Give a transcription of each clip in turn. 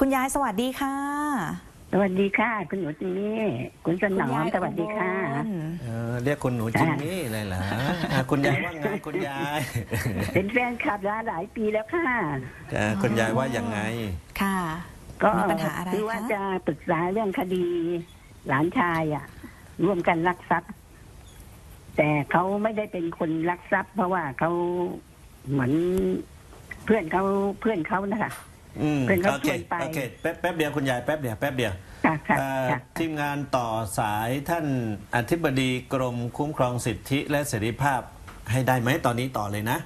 คุณยายสวัสดีค่ะ สวัสดีค่ะ คุณหนูจิมมี่คุณสนอมสวัสดีค่ะอุบลเออเรียกคุณหนูจิมมี่เลยเหรออะคุณยายว่าไงคุณยายเป็นแฟนคลับร้านหลายปีแล้วค่ะเอ่อคุณยายว่ายังไง ค่ะ ก็มีปัญหาอะไรคือว่าคะ จะปรึกษาเรื่องคดีหลานชายอะ ร่วมกันลักทรัพย์ แต่เขาไม่ได้เป็นคนลักทรัพย์ เพราะว่าเขาเหมือนเพื่อนเขาเพื่อนเขานะคะ อืมเป็นเขาโอเคชวนไป โอเคแป๊บแป๊บเดียวคุณยายแป๊บเดียวแป๊บเดียวค่ะค่ะเอ่อค่ะ ทีมงานต่อสายท่านอธิบดีกรมคุ้มครองสิทธิและเสรีภาพให้ได้ไหมตอนนี้ต่อเลยนะ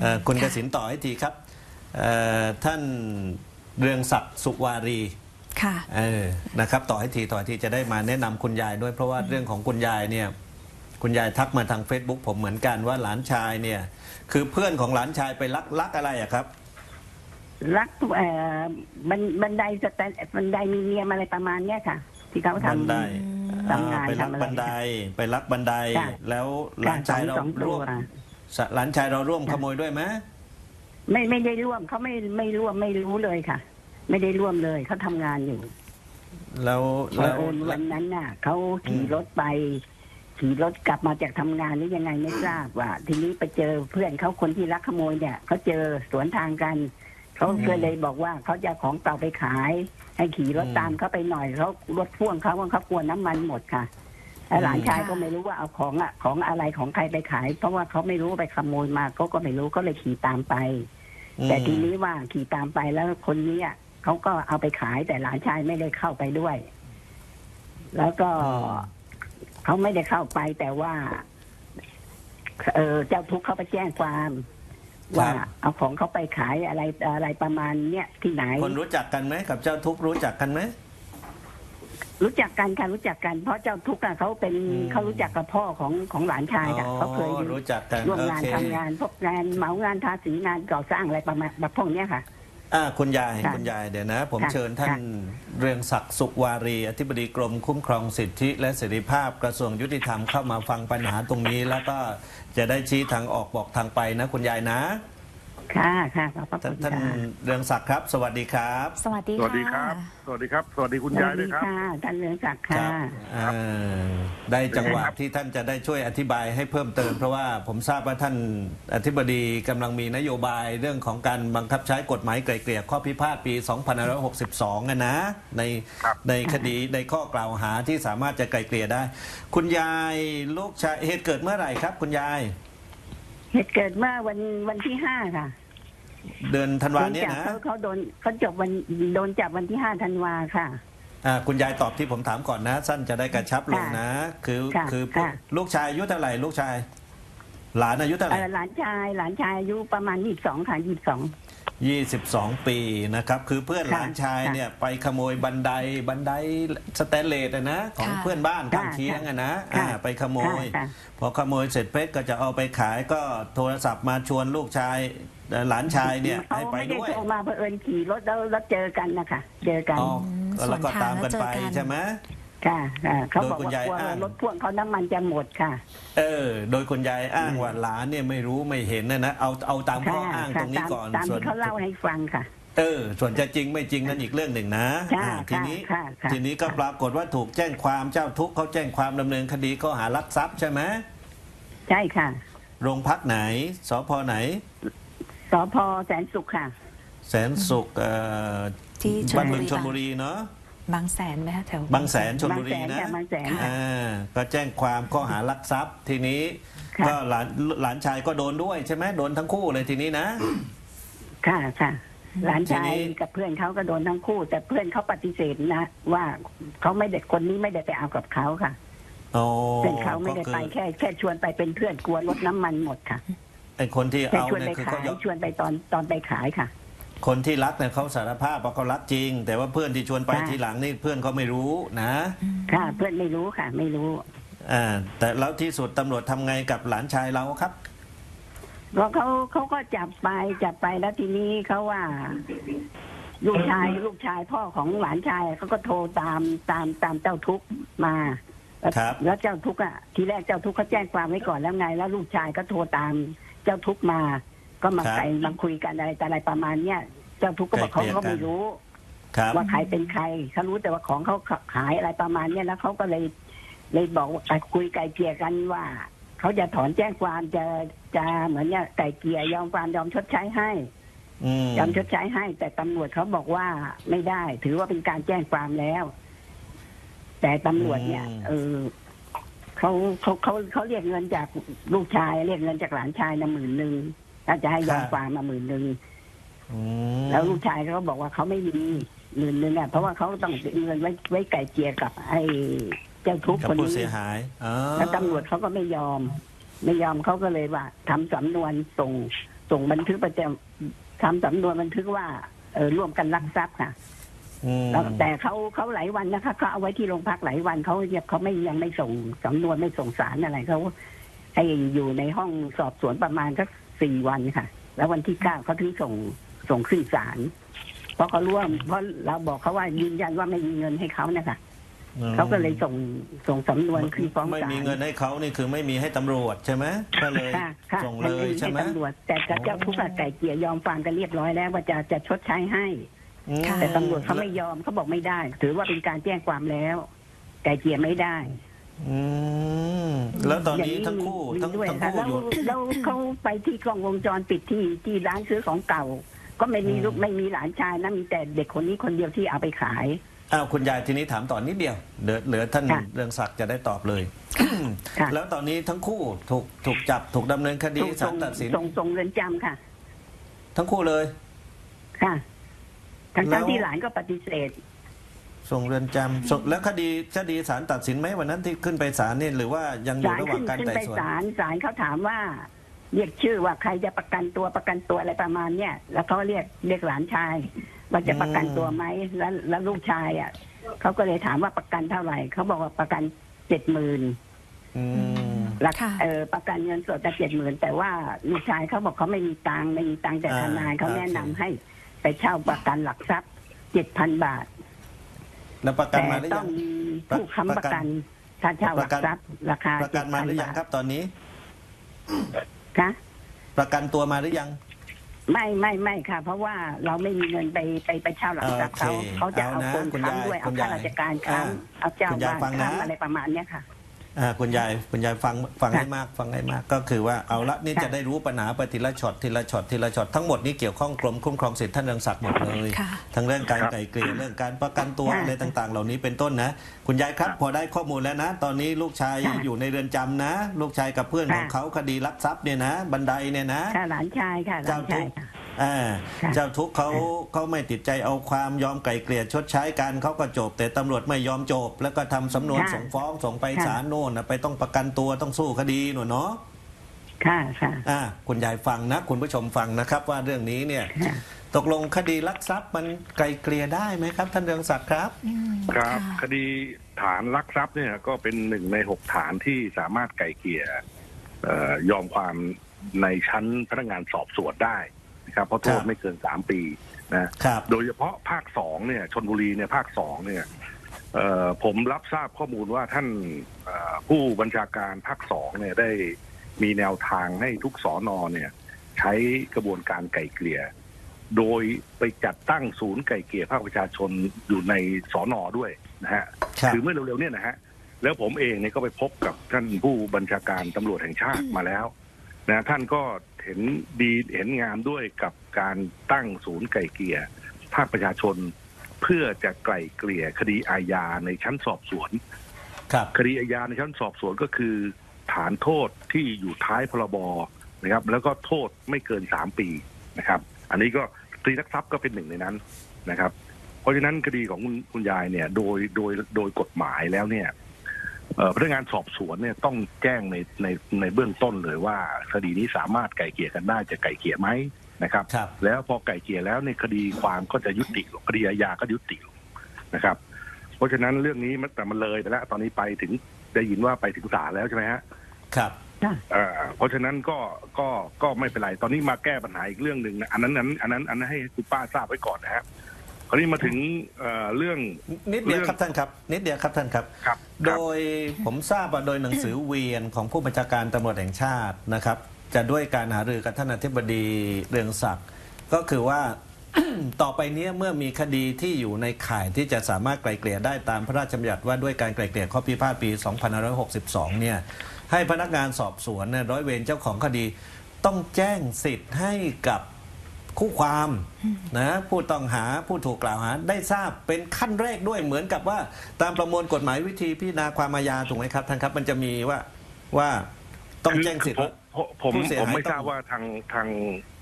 เอ่อคุณกค่ะสินต่อให้ทีครับเอ่อท่านเรืองศักดิ์สุวารี ค่ะ เออ นะครับ ต่อให้ทีต่อให้ทีจะได้มาแนะนำคุณยายด้วย เพราะว่าเรื่องของคุณยายเนี่ย คุณยายทักมาทาง Facebook ผมเหมือนกันว่าหลานชายเนี่ย คือเพื่อนของหลานชายไปลักลักอะไรอะครับ รักเอ่อบันบันไดสแตนบันไดมีเนียมอะไรประมาณเนี้ยค่ะ ที่เขาบันทำ ไดทำงานอ่าไปลักทำอะไรบันได ไปลักบันได จ้ะแล้วหลานชายเราสองตัร่ววมหลานชายเราร่วมจ้ะขโมยด้วยไหมไม่ไม่ได้ร่วมเขาไม่ไม่ร่วมไม่รู้เลยค่ะ ไม่ได้ร่วมเลยเขาทำงานอยู่แล้วเผแล้วอิญวันนั้นน่ะเขาขี่รถไป ขี่รถกลับมาจากทำงานหรือยังไงไม่ทราบว่า ทีนี้ไปเจอเพื่อนเขาคนที่ลักขโมยเนี่ยเขาเจอสวนทางกัน เขาก็เลยบอกว่าเขาจะเอาของเก่าไปขาย ให้ขี่รถตามเขาไปหน่อยเขารถพ่วงเขาว่าเขากลัวน้ำมันหมดค่ะแล้วหลานชายก็ไม่รู้ว่าเอาของอะของอะไรของใครไปขาย เพราะว่าเขาไม่รู้ว่าไปขโมยมาเขาก็ไม่รู้ก็เลยขี่ตามไปอืมแต่ทีนี้ว่าขี่ตามไปแล้วคนนี้อะเขาก็เอาไปขายแต่หลานชายไม่ได้เข้าไปด้วย แล้วก็อืมเขาไม่ได้เข้าไปแต่ว่า เออเจ้าทุกข์เขาไปแจ้งความ ว่าเอาของเขาไปขายอะไรอะไรประมาณเนี้ยที่ไหน คนรู้จักกันไหมกับเจ้าทุกข์รู้จักกันไหมรู้จักกันค่ะรู้จักกันเพราะเจ้าทุกข์อะเขาเป็นอืมเขารู้จักกับพ่อของของหลานชายค่ะเขาเคยอ๋อรู้จักกันร่วมโองานเคทำงานพวกงานเหมางานทาสีงานก่อสร้างอะไรประมาณแบบพวกเนี้ยค่ะ อ่าคุณยายค่ะคุณยายเดี๋ยวนะ ผมค่ะเชิญท่านค่ะ เรืองศักดิ์สุขวารีอธิบดีกรมคุ้มครองสิทธิ และเสรีภาพกระทรวงยุติธรรมเข้ามาฟังปัญหาตรงนี้ แล้วก็จะได้ชี้ทางออกบอกทางไปนะ คุณยายนะ ค่ะค่ะขอบพระท่าคุนณท่านค่ะเรืองศักดิ์ครับ สวัสดีครับสวัสดีสวัสดีครับ สวัสดีครับ สวัสดีคุณยายด้วยครับค่ะท่านเรืองศักดิ์ครัค่ะ เอ่อได้จังหวะที่ท่านจะได้ช่วยอธิบายให้เพิ่มเติม เพราะว่าผมทราบว่าท่านอธิบดีกำลังมีนโยบายเรื่องของการบังคับใช้กฎหมายไกลเกลี่ยข้อพิพาทปี2562อะนะในครับ ในคดีในข้อกล่าวหาที่สามารถจะไกลเกลี่ยได้ คุณยายลูกชายเหตุเกิดเมื่อไหร่ครับ คุณยาย เหตุเกิดเมื่อวันวันที่ห้าค่ะ เดือนธันวาโดนเนี่ยจับนะเขาเขาโดนเขาจบวันโดนจับวันที่ห้าธันวาค่ะ อ่าคุณยายตอบที่ผมถามก่อนนะ สั้นจะได้กระชับลงนะ คือค่ะคือค่ะ ลูกชายอายุเท่าไหร่ลูกชาย หลานอายุเท่าไหเอร่อหลานชายหลานชายอายุประมาณยี่สิบสองค่ะยี่สิบสอง 22 ปีนะครับ คือเพื่อนค่ะหลานชายค่ะเนี่ยไปขโมยบันไดบันไดสแตนเลสอะนะของค่ะเพื่อนบ้านข้างค่ะเคียงอะนะค่ะอ่าไปขโมยค่ะพอขโมยเสร็จเพชรก็จะเอาไปขายก็โทรศัพท์มาชวนลูกชายเอ่อหลานชายเนี่ยเขาให้ไปไม่ได้ด้วยโทรมาเผอิญขี่รถแล้วแล้วเจอกันนะคะเจอกันอ๋อแล้วก็ส่วนทางตามกันไปแล้วเจอกันใช่ไหม ค่ะค่ะเขาบอกโดยคุณายว่ายกลัวอ้างรถพ่วงเขาน้ำมันจะหมดค่ะ เออ โดยคุณยายอ้างว่าหลานเนี่ยไม่รู้ไม่เห็นนะนะเอาเอาตามข้อค่ะอ้างค่ะตรงนี้ตามก่อนตามส่วนที่เขาเล่าให้ฟังค่ะ เออ ส่วนจะจริงไม่จริงนั่นอีกเรื่องหนึ่งนะค่ะอ่าทีนี้ค่ะค่ะ ทีนี้ก็ปรากฏว่าถูกแจ้งความเจ้าทุกข์เขาแจ้งความดำเนินคดีข้อหารักทรัพย์ใช่ไหมใช่ค่ะโรงพักไหนสพไหน สพแสนสุขค่ะ แสนสุขเอ่อที่ชลบ้านบุเมืองรีชลบุรีเนาะ บางแสนไหมคะแถว บางแสนชลบุรีบางแสนนะค่ะบางแสน อ่าก็แจ้งความข้อหารักทรัพย์ทีนี้ ค่ะ ก็หลานหลานชายก็โดนด้วยใช่ไหมโดนทั้งคู่เลยทีนี้นะ ค่ะค่ะหลานชาทีนี้ยกับเพื่อนเขาก็โดนทั้งคู่ แต่เพื่อนเขาปฏิเสธนะ ว่าเขาไม่ได้คนนี้ไม่ได้ไปเอากับเขาค่ะโอ้เพื่อนเขาไม่ได้ก็คือไปแค่แค่ชวนไปเป็นเพื่อนกลัวรถน้ำมันหมดค่ะไอ้คนที่แค่เอาชวนเนี่ไปยคือขาเขายยอมชวนไปตอนตอนไปขายค่ะ คนที่รักเนี่ยเขาสารภาพว่าเขารักจริง แต่ว่าเพื่อนที่ชวนไปค่ะ ทีหลังนี่เพื่อนเขาไม่รู้นะค่ะ เพื่อนไม่รู้ค่ะ ไม่รู้ อ่าแต่แล้วที่สุดตำรวจทำไงกับหลานชายเราครับ ก็เขาเขาก็จับไปจับไปแล้วทีนี้เขาว่า ลูกชายลูกชายพ่อของหลานชายเขาก็โทรตามตามตามเจ้าทุกข์มาแล้วครับ แล้วเจ้าทุกข์อะทีแรกเจ้าทุกข์เขาแจ้งความไว้ก่อนแล้วไง แล้วลูกชายก็โทรตามเจ้าทุกข์มา ก็มาครับไปมาคุยกันอะไรแต่อะไรประมาณเนี้ยเจ้าทุกข์ก็บอกเขาไกลเกลี่ยก็กันไม่รู้ ครับ ว่าใครเป็นใครเขารู้แต่ว่าของเขาขายอะไรประมาณเนี้ยแล้วเขาก็เลย เลยบอกว่าไปคุยไกลเกลี่ยกันว่าเขาจะถอนแจ้งความจะจะเหมือนเนี่ยไกลเกลี่ยยอมความยอมชดใช้ให้ อืม ยอมชดใช้ให้ แต่ตำรวจเขาบอกว่าไม่ได้ ถือว่าเป็นการแจ้งความแล้ว แต่ตำรวจเนี่ย อืม เออเขาเขาเขาเขาเรียกเงินจากลูกชาย เรียกเงินจากหลานชายนะหมื่นหนึ่ง ถ้าจะให้ยอมความมาหมื่นหนึ่งอืมแล้วลูกชายเขาก็บอกว่าเขาไม่มีหมื่นหนึ่งอะเพราะว่าเขาต้องเอาเงินไว้ไว้ไก่เกลียกับไอ้เจ้าทุกข์กับคนผู้นี้เสียหายอ๋อแล้วตำรวจเขาก็ไม่ยอม ไม่ยอมเขาก็เลยว่าทำสำนวนส่งส่งบันทึกประจำทำสำนวนบันทึกว่าเออร่วมกันลักทรัพย์ค่ะอืมแล้วแต่เขาเขาหลายวันนะคะเขาเอาไว้ที่โรงพักหลายวันเขาเนี่ยเขาไม่ยังไม่ส่งสำนวนไม่ส่งสารอะไรเขาให้อยู่ในห้องสอบสวนประมาณสัก สี่วันค่ะ แล้ววันที่เก้าเขาถึงส่งส่งขึ้นศาลเพราะเขาร่วาเพราะเราบอกเขาว่ายืนยันว่าไม่มีเงินให้เขานะคะอืมเขาก็เลยส่งส่งสำนวนขึ้นฟ้องไม่ศาลมีเงินให้เขานี่คือไม่มีให้ตำรวจใช่ไหมก็เลยค่ะค่ะส่งเลยใช่ไหมให้ตำรวจแต่กับเจ้าทุกข์อะไก่เกลี่ยยอมฟังกันเรียบร้อยแล้วว่าจะจะชดใช้ให้อืมค่ะแต่ตำรวจเขาไม่ยอมเขาบอกไม่ได้ ถือว่าเป็นการแจ้งความแล้ว ไก่เกลี่ยไม่ได้ อืมแล้วตอนนี้ย่าทั้งคู่มีทั้งด้วยทั้งค่ะคู่แล้วอยู่ แล้วเขาไปที่กล้องวงจรปิดที่ที่ร้านซื้อของเก่า ก็ไม่มีอืมลูกไม่มีหลานชายนะมีแต่เด็กคนนี้คนเดียวที่เอาไปขาย อ้าวคุณยายทีนี้ถามต่อนนิดเดียวเหลือเหลือท่านค่ะเรืองศักดิ์จะได้ตอบเลย ค่ะ แล้วตอนนี้ทั้งคู่ถูกถูกจับถูกดำเนินคดีส่งศาส่ลงตัดสิน ส่งส่งเรือนจำค่ะ ทั้งคู่เลย ค่ะทั้งแล้ทั้งวที่หลานก็ปฏิเสธ ส่งเรือนจำส่งแล้วคดีคดีศาลตัดสินไหมวันนั้นที่ขึ้นไปศาลนี่หรือว่ายังอยู่ศาลระหว่าขึ้งนการขึ้นไต่ไปสวนศาลศาลเขาถามว่า เรียกชื่อว่าใครจะประกันตัวประกันตัวอะไรประมาณเนี้ยแล้วเขาเรียกเรียกหลานชาย ว่าจะประกันตัวไหมแล้วแล้วลูกชายอะเขาก็เลยถามว่าประกันเท่าไหร่เขาบอกว่าประกันเจ็ดหมื่น อืม รักค่ะ เออประกันเงินสดแต่เจ็ดหมื่นแต่ว่าลูกชายเขาบอกเขาไม่มีตังค์ไม่มีตังค์แต่อ่าทนายเขาโอเค แนะนำให้ไปเช่าประกันหลักทรัพย์เจ็ดพันบาท แล้วประกันแต่มาหรือต้ยัองง มีผู้ค้ำประกันถ้าเช่าหลักทรัพย์ราคาประกันมาหรือยัง7,000ครับ ตอนนี้ คะประกันตัวมาหรือยัง ไม่ไม่ไม่ค่ะ เพราะว่าเราไม่มีเงินไปไปไปเช่าหลักทรัพย์เขาโอเคเขาจะเอาเอานะคนคุณยายค้ำด้วยคุเอาณข้ายายราชการอ่าค้ำเอาเจ้าคุณยายบ้านฟังนะ ค้ำอะไรประมาณเนี้ยค่ะ อ่าคุณยายคุณยายฟังฟังค่ะให้มากฟังให้มากก็คือว่าเอาละนี่ค่ะจะได้รู้ปัญหาไปทีละช็อตทีละช็อตทีละช็อตทั้งหมดนี้เกี่ยวข้องกรมคุ้มครองสิทธิท่านเรืองศักดิ์หมดเลยค่ะทั้งเรื่องการครับไกล่เกลี่ยเรื่องการประกันตัวค่ะอะไรต่าง ๆ เหล่านี้เป็นต้นนะ คุณยายครับครับพอได้ข้อมูลแล้วนะ ตอนนี้ลูกชายค่ะอยู่ในเรือนจำนะ ลูกชายกับเพื่อนค่ะของเขาคดีลักทรัพย์เนี่ยนะ บันไดเนี่ยนะค่ะหลานชายค่ะหลาเจ้านทุชายกข์ค่ะ อ่าค่ะเจ้าทุกข์เขาเขาไม่ติดใจเอาความยอมไกล่เกลี่ยชดใช้กันเขาก็จบ แต่ตำรวจไม่ยอมจบ แล้วก็ทำสำนวนค่ะส่งฟ้องส่งไปค่ะศาลโน่นนะไปต้องประกันตัวต้องสู้คดีหนูเนาะค่ะค่ะอ่าคุณยายฟังนะ คุณผู้ชมฟังนะครับ ว่าเรื่องนี้เนี่ยค่ะตกลงคดีลักทรัพย์มันไกลเกลี่ยได้ไหมครับ ท่านเรืองศักดิ์ครับอืมครับะคดีฐานลักทรัพย์เนี่ยก็เป็นหนึ่งในหกฐานที่สามารถไกล่เกลี่ยเอ่อยอมความในชั้นพนักงานสอบสวนได้ นะครับเพราะโทคษรับไม่เกินสามปีนะครับโดยเฉพาะภาคสองเนี่ยชนบุรีเนี่ยภาคสองเนี่ยเอ่อผมรับทราบข้อมูลว่าท่านเอ่อผู้บัญชาการภาคสองเนี่ยได้มีแนวทางให้ทุกสอนอเนี่ยใช้กระบวนการไก่เกลี่ย โดยไปจัดตั้งศูนย์ไก่เกลี่ยภาคประชาชนอยู่ในสอนอด้วยนะฮะครับคือเมื่อเร็วๆเนี่ยนะฮะแล้วผมเองเนี่ยก็ไปพบกับท่านผู้บัญชาการตำรวจแห่งชาติมาแล้วนะท่านก็ เห็นดีเห็นงามด้วยกับการตั้งศูนย์ไก่เกลี่ยภาคประชาชน เพื่อจะไกล่เกลี่ยคดีอาญาในชั้นสอบสวน ครับ คดีอาญาในชั้นสอบสวนก็คือ ฐานโทษที่อยู่ท้ายพรบนะครับ แล้วก็โทษไม่เกินสามปีนะครับ อันนี้ก็คดีลักทรัพย์ก็เป็นหนึ่งในนั้นนะครับ เพราะฉะนั้นคดีของคุณคุณยายเนี่ย โดยโดยโดยกฎหมายแล้วเนี่ยเอ่อ พนักงานสอบสวนเนี่ยต้องแจ้งในในในเบื้องต้นเลยว่าคดีนี้สามารถไก่เกลี่ยกันได้จะไก่เกลี่ยไหมนะครับ ครับ แล้วพอไก่เกลี่ยแล้วในยคดีความก็จะยุติลงคดีอาญาก็ยุติลงนะครับ เพราะฉะนั้นเรื่องนี้มันแต่มันเลยไปแล้ว ตอนนี้ไปถึงได้ยินว่าไปถึงศาลแล้วใช่ไหมฮะครับ เอ่อเพราะฉะนั้นก็ก็ก็ไม่เป็นไร ตอนนี้มาแก้ปัญหาอีกเรื่องหนึ่งนะอันนั้นอันนั้นอันนั้นอันนั้นให้คุณป้าทราบไว้ก่อนนะฮะ คราวนี้มาถึงเอ่อเรื่อง นิดเดียวเรื่องครับท่านครับ นิดเดียวครับท่านครับ ครับคโดรับยผมทราบว่าโดยหนังสือเวียนของผู้บัญชาการตำรวจแห่งชาตินะครับ จะด้วยการหารือกับท่านอธิบดีเรืองศักดิ์ก็คือว่า ต่อไปเนี้ยเมื่อมีคดีที่อยู่ในข่ายที่จะสามารถไกลเกลี่ยได้ตามพระราชบัญญัติว่าด้วยการไกลเกลี่ยข้อพิพาทปี 2562 เนี่ยให้พนักงานสอบสวนเนี่ยร้อยเวรเจ้าของคดีต้องแจ้งสิทธิ์ให้กับ คู่ความนะผู้ต้องหาผู้ถูกกล่าวหาได้ทราบเป็นขั้นแรกด้วยเหมือนกับว่า ตามประมวลกฎหมายวิธีพิจารณาความอาญาถูกไหมครับท่านครับ มันจะมีว่าว่าต้องแจ้งสิทธิ์คือว่าผมผมผู้เสียหายผมไม่ต้องทราบว่าทางทาง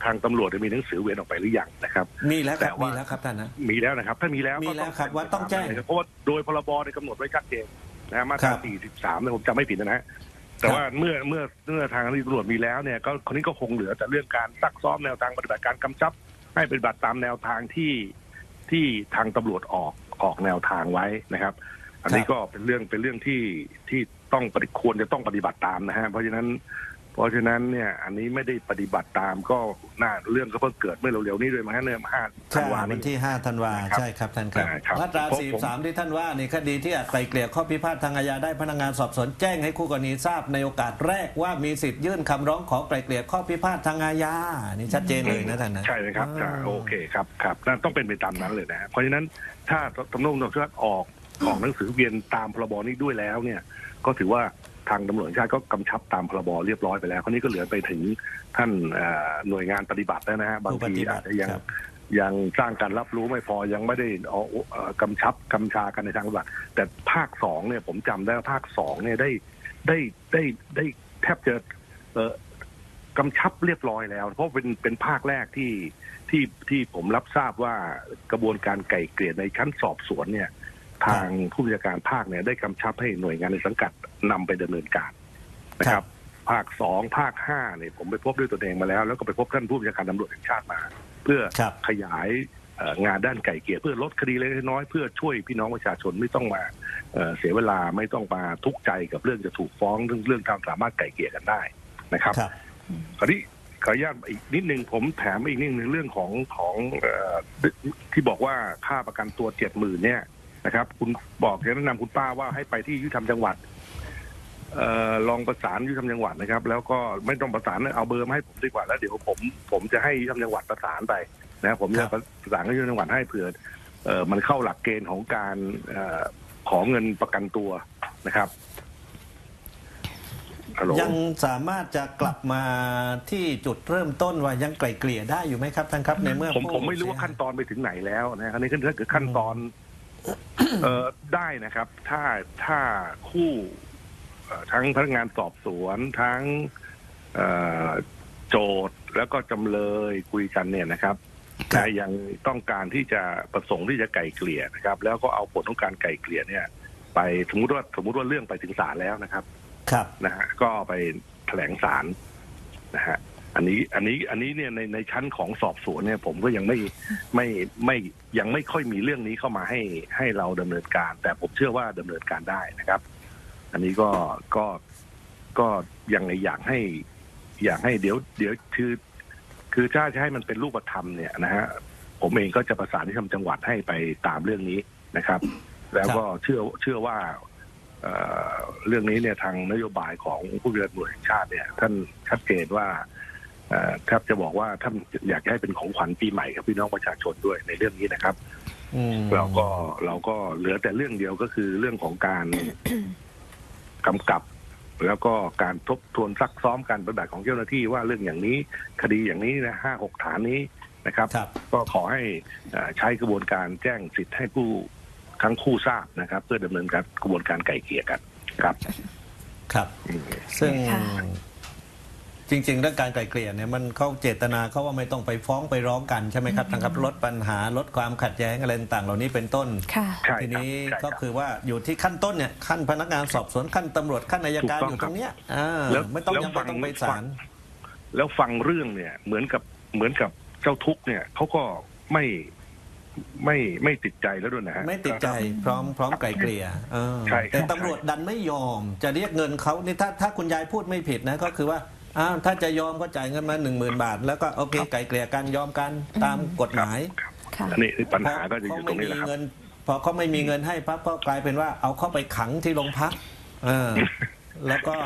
ทางตำรวจมีหนังสือเวียนออกไปหรือยังนะครับ มีแล้วคแต่รับว่ามีมีแล้วครับท่านนะมีแล้วนะครับ ถ้ามีแล้วมีก็แล้วครับว่าต้องแจ้งเพราะว่าโดยพรบในยกำหนดไว้ชัดเจนนะมาตราครับ43เนี่ยผมจำไม่ผิดนะฮะ แต่ว่าเมื่อเมื่อเมื่อทางตำรวจมีแล้วเนี่ยก็คนนี้ก็คงเหลือแต่เรื่องการซักซ้อมแนวทางปฏิบัติการกำชับ ให้ปฏิบัติตามแนวทางที่ที่ทางตำรวจออกออกแนวทางไว้นะครับ อันนี้ครับก็เป็นเรื่องเป็นเรื่องที่ที่ต้องปฏิควรจะต้องปฏิบัติตามนะฮะเพราะฉะนั้น เพราะฉะนั้นเนี่ยอันนี้ไม่ได้ปฏิบัติตามก็น่าเรื่องก็เพิ่งเกิดเมื่อเร็วๆนี้ด้วยมั้งฮะเนี่ยห้าธัใช่นวาวันนี้ที่5ธันวาครับใช่ครับท่านครับใช่ครับมาตราผมผม43ที่ท่านว่าในคดีที่อาจไกลเกลี่ยข้อพิพาททางอาญาได้พนักงานสอบสวนแจ้งให้คู่กรณีทราบในโอกาสแรกว่ามีสิทธิ์ยื่นคำร้องขอไกลเกลี่ยข้อพิพาททางอาญานี่ชัดเจนเลยนะท่านนะใช่เลยครับอ่าใช่โอเคครับครับนั่นต้องเป็นไปตามนั้นเลยนะฮะเพราะฉะนั้นถ้าตำรวจตำรวจออกออกหนังสือเวียนตามพรบนี้ด้วยแล้วเนี่ย ก็ถือว่า ทางตำรวจแห่งชาติก็กำชับตามพรบเรียบร้อยไปแล้วคราวนี้ก็เหลือไปถึงท่านเอ่อหน่วยงานปฏิบัติแล้วนะฮะบางผู้ปทีฏิบัอาติจจะยังครับยังสร้างการรับรู้ไม่พอยังไม่ได้เอาเอ่อกำชับกำชากันในทางปฏิบัติแต่ภาคสองเนี่ยผมจำได้ว่าภาคสองเนี่ยได้ได้ได้ได้แทบจะเอ่อกำชับเรียบร้อยแล้ว เพราะเป็นเป็นภาคแรกที่ที่ที่ผมรับทราบว่ากระบวนการไก่เกลี่ยในชั้นสอบสวนเนี่ย ทางผู้บัญชาการภาคเนี่ยได้กำชับให้หน่วยงานในสังกัดนำไปดำเนินการนะครับ ภาคสองภาคห้าเนี่ยผมไปพบด้วยตัวเองมาแล้ว แล้วก็ไปพบท่านผู้บัญชาการตำรวจแห่งชาติมา เพื่อครับขยายเอ่องานด้านไก่เกลี่ยเพื่อลดคดีเล็กๆน้อยๆเพื่อช่วยพี่น้องประชาชนไม่ต้องมาเอ่อเสียเวลาไม่ต้องมาทุกข์ใจกับเรื่องจะถูกฟ้องเรื่องเรื่องการสามารถไก่เกลี่ยกันได้นะครับครับคราวนี้ขออนุญาตอีกนิดนึงผมแถมอีกนิดนึงเรื่องของของเอ่อที่บอกว่าค่าประกันตัวเจ็ดหมื่นเนี่ย นะครับ คุณบอกแนะนำคุณป้าว่าให้ไปที่ยุติธรรมจังหวัดเอ่อลองประสานยุติธรรมจังหวัดนะครับ แล้วก็ไม่ต้องประสานเอาเบอร์มาให้ผมดีกว่าแล้วเดี๋ยวผมผมจะให้ยุติธรรมจังหวัดประสานไปนะผมจะประสานกับยุติธรรมจังหวัดให้เผื่อเอ่อมันเข้าหลักเกณฑ์ของการเอ่อขอเงินประกันตัวนะครับฮัลโหลยังสามารถจะกลับมาที่จุดเริ่มต้นว่ายังไกลเกลี่ยได้อยู่ไหมครับท่านครับในเมื่อผมผู้ผมไม่รู้ว่าขั้นตอนไปถึงไหนแล้วนะอันนี้ถ้าเกิดขั้นตอน เอ่อได้นะครับ ถ้าถ้าคู่เอ่อทั้งพนักงานสอบสวนทั้งเอ่อโจทย์แล้วก็จำเลยคุยกันเนี่ยนะครับครับ แต่ยังต้องการที่จะประสงค์ที่จะไก่เกลี่ยนะครับ แล้วก็เอาผลของการไก่เกลี่ยเนี่ย ไปสมมติว่าสมมติว่าเรื่องไปถึงศาลแล้วนะครับ ครับ นะฮะก็ไปแถลงศาลนะฮะ อันนี้อันนี้อันนี้เนี่ยในในชั้นของสอบสวนเนี่ยผมก็ยังไม่ไม่ไม่ยังไม่ค่อยมีเรื่องนี้เข้ามาให้ให้เราดำเนินการ แต่ผมเชื่อว่าดำเนินการได้นะครับ อันนี้ก็ก็ก็ยังไงอยากให้ อยากให้เดี๋ยว เดี๋ยวคือคือถ้าจะให้มันเป็นรูปธรรมเนี่ยนะฮะผมเองก็จะประสานที่ทำจังหวัดให้ไปตามเรื่องนี้นะครับ แล้วก็เชื่อเชื่อว่าเอ่อเรื่องนี้เนี่ยทางนโยบายของผู้บริหารหน่วยแห่งชาติเนี่ย ท่านชัดเจนว่า เอ่อแทบจะบอกว่าท่านอยากให้เป็นของขวัญปีใหม่กับพี่น้องประชาชนด้วยในเรื่องนี้นะครับอืมเราก็เราก็เหลือแต่เรื่องเดียวก็คือเรื่องของการกำกับ แล้วก็การทบทวนซักซ้อมการปฏิบัติของเจ้าหน้าที่ว่าเรื่องอย่างนี้ คดีอย่างนี้นะห้าหกฐานนี้นะครับครับก็ขอให้เอ่อใช้กระบวนการแจ้งสิทธิ์ให้ผู้ทั้งคู่ทราบนะครับ เพื่อดำเนินการกระบวนการไก่เกลี่ยกันครับ ครับอืมซึ่งค่ะ จริง ๆ เรื่องการไกลเกลี่ยเนี่ยมันเขาเจตนาเขาว่าไม่ต้องไปฟ้องไปร้องกันใช่ไหมครับท่านครับลดปัญหาลดความขัดแย้งอะไรต่างๆเหล่านี้เป็นต้น ค่ะ ใช่ครับทีนี้ใช่ครับ ก็คือว่าอยู่ที่ขั้นต้นเนี่ยขั้นพนักงานสอบสวนขั้นตำรวจขั้นอัยการถูกต้องอยู่ตรงเนี้ยอ่าแล้วไม่ต้องแล้วยังฟัไม่งต้องไปฟัศางลแล้วฟังเรื่องเนี่ยเหมือนกับเหมือนกับเจ้าทุกข์เนี่ยเขาก็ไม่ไม่ไม่ติดใจแล้วด้วยนะฮะ ไม่ติดใจพร้อมพร้อมไกลเกลี่ยเออใช่ครับแต่ตำรวจดันไม่ยอม จะเรียกเงินเขานี่ถ้าถ้าคุณยายพูดไม่ผิดนะก็คือว่า อ้าวถ้าจะยอมก็จ่ายเงินมาหนึ่งหมื่นบาท แล้วก็โอเคไกลเกลี่ยกันยอมกันตามกฎหมายค่ะ อันนี้ปัญหาก็จะอยู่ตรงนี้แหละครับ เงิน พอเขาไม่มีเงินให้ปั๊บก็กลายเป็นว่าเอาเข้าไปขังที่โรงพักเออแล้วก็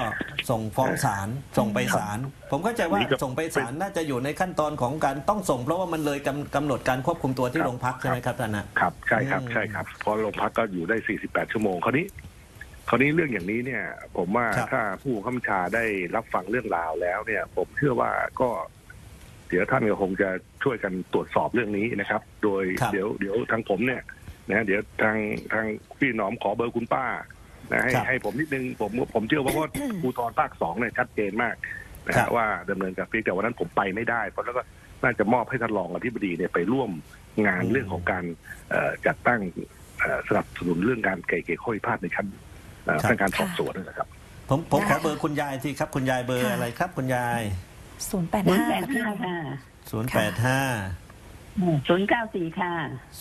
ส่งฟ้องศาลส่งไปศาลผมเข้าใจว่านี่ก็ ส่งไปศาลน่าจะอยู่ในขั้นตอนของการต้องส่ง เพราะว่ามันเลยกำกำหนดการควบคุมตัวที่ครับโรงพักใช่ไหมครับท่านนะ ครับ ใช่ครับ อืม ใช่ครับเพราะโรงพักก็อยู่ได้ 48 ชั่วโมงคราวนี้ คราวนี้เรื่องอย่างนี้เนี่ย ผมว่าครับ ถ้าผู้ข้าบัญชาได้รับฟังเรื่องราวแล้วเนี่ย ผมเชื่อว่าก็ เดี๋ยวท่านก็คงจะช่วยกันตรวจสอบเรื่องนี้นะครับ โดยครับเดี๋ยวเดี๋ยวทางผมเนี่ยนะเดี๋ยวทางทางพี่หนอมขอเบอร์คุณป้านะให้ครับ ให้ผมนิดนึงผมผมเชื่อว่าเพราะว่า ภูธรภาคสองเนี่ยชัดเจนมากนะครัฮะบ ว่าดำเนินการเพียงแต่วันนั้นผมไปไม่ได้ เพราะแล้วก็น่าจะมอบให้ท่านรองอธิบดีเนี่ยไปร่วมงานอืม เรื่องของการเอ่อจัดตั้งเอ่อสนับสนุนเรื่องการไกล่เกลี่ยข้อพิพาทในชั้นเอ่อ พนักงานสอบสวนนะครับ ผมผมขอได้เบอร์คุณยายทีครับ คุณยายเบอร์ค่ะอะไรครับ คุณยายศูนย์แปดศูนห้าย์แปดห้าค่ะ0 8 5ศูนย์เก้าสี่ค่ะ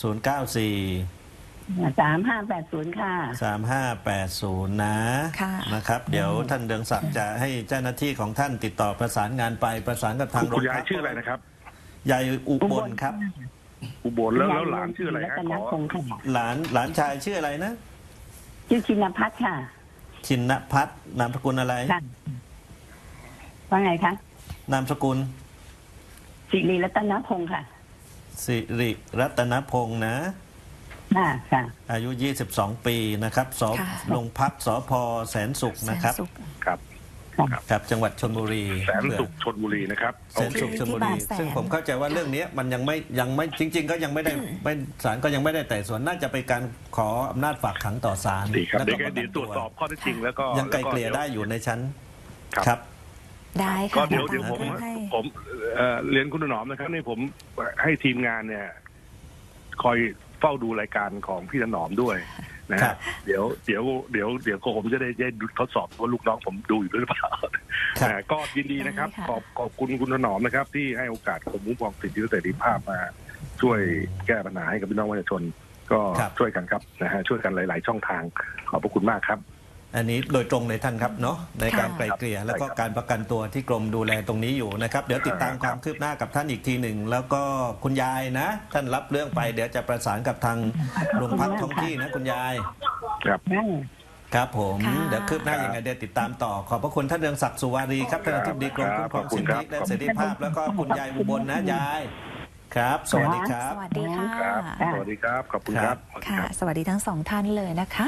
0 9 4สามห้าแปดศูนย์ค่ะ3 5 8 0นะค่ะนะครับ เดี๋ยวท่านเดืองศักดิ์จะให้เจ้าหน้าที่ของท่านติดต่อประสานงานไปประสานกับทางคุณคุณยายโงพักชื่ออะไรนะครับยายอุบลครับ อุบลแล้วแล้วหลานชื่ออะไรรัฮะตนขอพงศ์ค่ะหลานหลานชายชื่ออะไรนะ ชื่อชินพัฒน์ค่ะชินพัฒน์นามสกุลอะไร ค่ะว่าไงคะนามสกุลสิริรัตนพงศ์ค่ะสิริรัตนพงษ์นะ ค่ะค่ะอายุ 22 ปีนะครับสค่ะโรงพักสพแสนสุขนะครับแสสุขครับ ครับจังหวัดชนบุรีแสนสุขชนบุรีนะครับแสนสุขที่ชนบุรี ที่บางแสน ซึ่งผมเข้าใจว่าเรื่องนี้มันยังไม่ยังไม่จริง ๆ ก็ยังไม่ได้ไม่ศาลก็ยังไม่ได้ไต่สวนน่าจะเป็นการขออำนาจฝากขังต่อศาลดีครับแล้วเดี๋ยวก็เดี๋ยวตรวจสอบข้อเท็จจริงแล้วก็ยังไกลเกลี่ยแวได้อยู่ในชั้นครับ ครับ ได้ก็ค่ะเดี๋ยวเดี๋ยวผมตามให้ ผมเอ่อเรียนคุณถนอมนะครับนี่ผมให้ทีมงานเนี่ย คอยเฝ้าดูรายการของพี่ถนอมด้วย นะครัฮะบเดี๋ยวเดี๋ยวเดี๋ยวเดี๋ยวก็ผมจะได้ได้ทดสอบว่าลูกน้องผมดูอยู่หรือเปล่าครับนะก็ยินดีนะครับได้ค่ะขอบขอบคุณคุณถนอมนะครับ ที่ให้โอกาสผมมุ้งมองสิทธิเสรีภาพมา ช่วยแก้ปัญหาให้กับพี่น้องประชาชน ก็ครับช่วยกันครับนะฮะช่วยกันหลาย ๆ ช่องทางขอบพระคุณมากครับ อันนี้โดยตรงเลยท่านครับเนาะในการค่ะไกลเกลี่ยแล้วก็ใช่ครับการประกันตัวที่กรมดูแลตรงนี้อยู่นะครับ เดี๋ยวติดตามครับความคืบหน้ากับท่านอีกทีหนึ่ง แล้วก็คุณยายนะ ท่านรับเรื่องไปเดี๋ยวจะประสานกับทางโรงพักท้องที่นะคุณยาย ครับนั่นครับผมค่ะเดี๋ยวคืบหน้ายังไงเดี๋ยวติดตามต่อ ขอบพระคุณท่านเรืองศักดิ์สุวารีครับท่านอธิบดีกรมคุ้มครองสิทธิและเสรีภาพ แล้วก็คุณยายอุบลนะยายครับ สวัสดีครับ สวัสดีค่ะครับสวัสดีครับ ขอบคุณครับ ค่ะ สวัสดีทั้งสองท่านเลยนะคะ